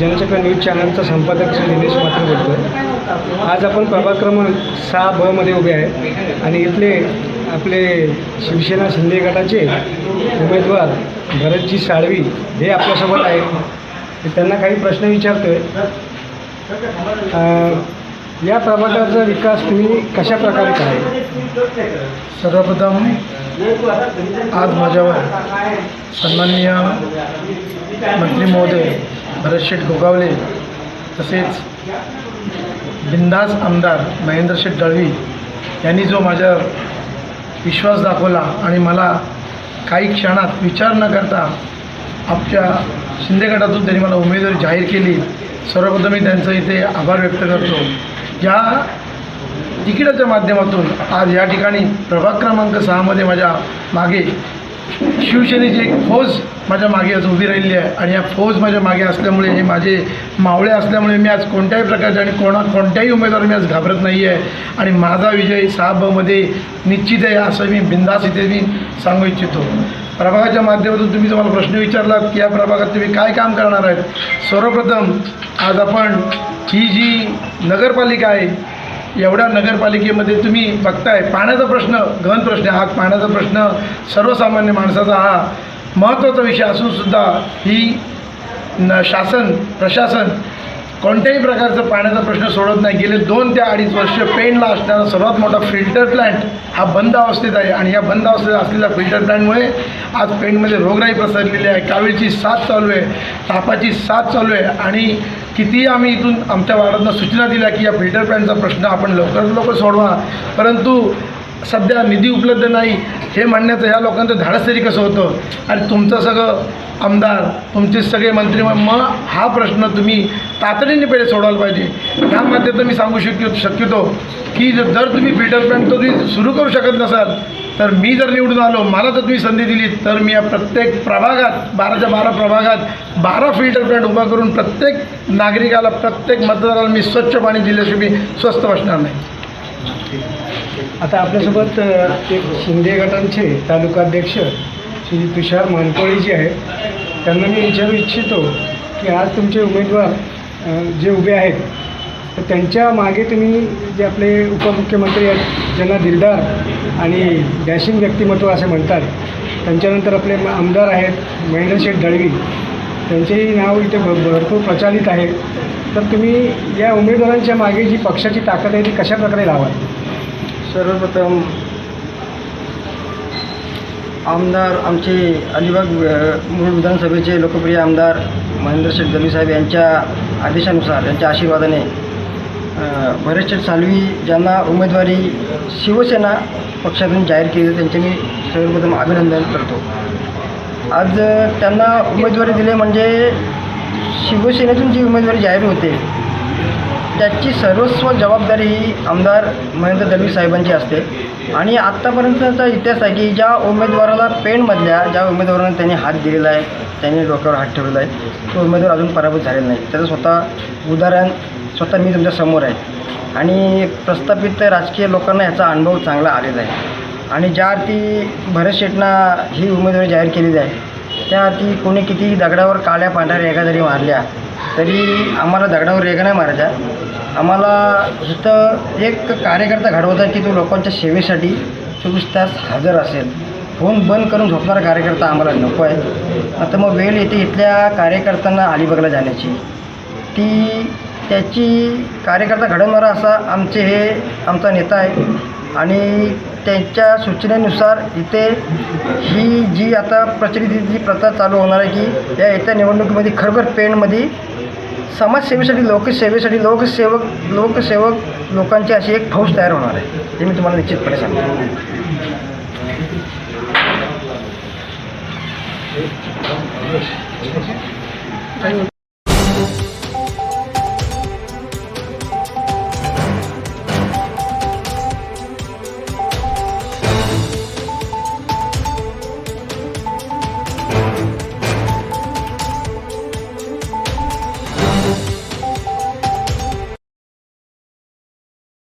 जनचक्र news चॅनलचा संपादक श्री दिनेश मात्र बोलतो आहे आज आपण प्रभाग क्रमांक सहा ब मध्ये उभे आहे आणि इथले आपले शिवसेना शिंदे गटाचे उमेदवार भरतजी साळवी हे आपल्यासोबत आहे त्यांना काही प्रश्न विचारतो आहे या प्रभागाचा विकास तुम्ही कशा प्रकारे कराल? सर्वप्रथम आज माझ्यावर सन्माननीय मंत्री महोदय भरतशेठ गोगावले तसेच बिंदास आमदार महेंद्रशेठ दळवी यांनी जो माझ्यावर विश्वास दाखवला आणि मला काही क्षणात विचार न करता आपल्या शिंदे गटातून त्यांनी मला उमेदवारी जाहीर केली सर्वप्रथम मी त्यांचं इथे आभार व्यक्त करतो. या तिकिटाच्या माध्यमातून आज या ठिकाणी प्रभाग क्रमांक सहामध्ये माझ्या मागे शिवसेनेची एक फौज माझ्या मागे आज उभी राहिली आहे. आणि या फौज माझ्या मागे असल्यामुळे हे माझे मावळे असल्यामुळे मी आज कोणत्याही प्रकारचे आणि कोणा कोणत्याही उमेदवार मी आज घाबरत नाही आहे आणि माझा विजय साहबमध्ये निश्चित आहे असं मी बिंदास इथे मी सांगू इच्छितो. प्रभागाच्या माध्यमातून तुम्ही तुम्हाला मला प्रश्न विचारला की या प्रभागात तुम्ही काय काम करणार आहेत? सर्वप्रथम आज आपण ही जी नगरपालिका आहे एवढ्या नगरपालिकेमध्ये तुम्ही बघताय पाण्याचा प्रश्न गहन प्रश्न हा पाण्याचा प्रश्न सर्वसामान्य माणसाचा हा महत्त्वाचा विषय असूनसुद्धा ही न शासन प्रशासन कोणत्याही प्रकारचा पाण्याचा प्रश्न सोडत नाही. गेले दोन ते अडीच वर्ष पेणला असणारा सर्वात मोठा फिल्टर प्लॅन्ट हा बंद अवस्थेत आहे आणि या बंद अवस्थेत असलेल्या फिल्टर प्लॅन्टमुळे आज पेणमध्ये रोगराई पसरलेली आहे. कावीळची साथ चालू आहे तापाची साथ चालू आहे आणि कितीही आम्ही इथून आमच्या वार्डातनं सूचना दिल्या की या फिल्टर पॅनचा प्रश्न आपण लवकरात लवकर सोडवा. परंतु सध्या निधी उपलब्ध नाही हे म्हणण्याचं ह्या लोकांचं धाडस तरी कसं होतं? आणि तुमचं सगळं आमदार तुमचे सगळे मंत्री मग हा प्रश्न तुम्ही तातडीने पहिले सोडवायला पाहिजे. ह्या माध्यमातून मी सांगू शक शक्यतो की जर तुम्ही फिल्टर प्लॅन्ट तो तुम्ही सुरू करू शकत नसाल तर मी जर निवडून आलो मला जर तुम्ही संधी दिली तर मी या प्रत्येक प्रभागात बाराच्या बारा प्रभागात बारा फिल्टर प्लॅन्ट उभा करून प्रत्येक नागरिकाला प्रत्येक मतदाराला मी स्वच्छ पाणी दिल्याशिवाय मी स्वस्त बसणार नाही. आता आपल्यासोबत एक शिंदे गटांचे तालुकाध्यक्ष श्री तुषार मानकोळी जे आहेत त्यांना मी विचारू इच्छितो की आज तुमचे उमेदवार जे उभे आहेत तर त्यांच्या मागे तुम्ही जे आपले उपमुख्यमंत्री आहेत ज्यांना दिलदार आणि डॅशिंग व्यक्तिमत्व असे म्हणतात त्यांच्यानंतर आपले आमदार आहेत महेंद्रशेठ दळवी त्यांचेही नाव इथे भ भरपूर प्रचलित आहे तर तुम्ही या उमेदवारांच्या मागे जी पक्षाची ताकद आहे ती कशा प्रकारे लावाल? सर्वप्रथम आमदार आमचे अलिबाग मूळ विधानसभेचे लोकप्रिय आमदार महेंद्र शेठ दलवी साहेब यांच्या आदेशानुसार यांच्या आशीर्वादाने अ, भरत शेठ सालवी ज्यांना उमेदवारी शिवसेना पक्षातून जाहीर केली त्यांचे मी सर्वप्रथम अभिनंदन करतो. आज त्यांना उमेदवारी दिली म्हणजे शिवसेनेतून जी उमेदवारी जाहीर होते त्याची सर्वस्व जबाबदारी ही आमदार महेंद्र दलवी साहेबांची असते. आणि आत्तापर्यंतचा इतिहास आहे की ज्या उमेदवाराला पेणमधल्या ज्या उमेदवारांना त्यांनी हात दिलेला आहे त्यांनी डोक्यावर हात ठेवलेला आहे तो उमेदवार अजून पराभूत झालेला नाही. त्याचं स्वतः उदाहरण स्वतः मी तुमच्यासमोर आहे. आणि प्रस्थापित राजकीय लोकांना ह्याचा अनुभव चांगला आलेला आहे. आणि ज्या अर्थी भरत शेटना ही उमेदवारी जाहीर केलेली आहे त्या अर्थी कोणी किती दगडावर काळ्या पांढऱ्या रेगा जरी मारल्या तरी आम्हाला दगडावर रेगा नाही मारायच्या. आम्हाला इथं एक कार्यकर्ता घडवता की तो लोकांच्या सेवेसाठी चोवीस तास हजर असेल. फोन बंद करून झोपणारा कार्यकर्ता आम्हाला नको आहे. आता मग वेळ येते इथल्या कार्यकर्त्यांना अलिबागला जाण्याची. ती त्याची कार्यकर्ता घडवणारा असा आमचे हे आमचा नेता आहे. आणि त्यांच्या सूचनेनुसार इथे ही जी आता प्रचलित जी प्रथा चालू होणार आहे की या येत्या निवडणुकीमध्ये खरोखर पेणमध्ये समाजसेवेसाठी लोकसेवेसाठी लोकसेवक लोकसेवक लोकांची अशी एक फौज तयार होणार आहे. हे मी तुम्हाला निश्चितपणे सांगतो.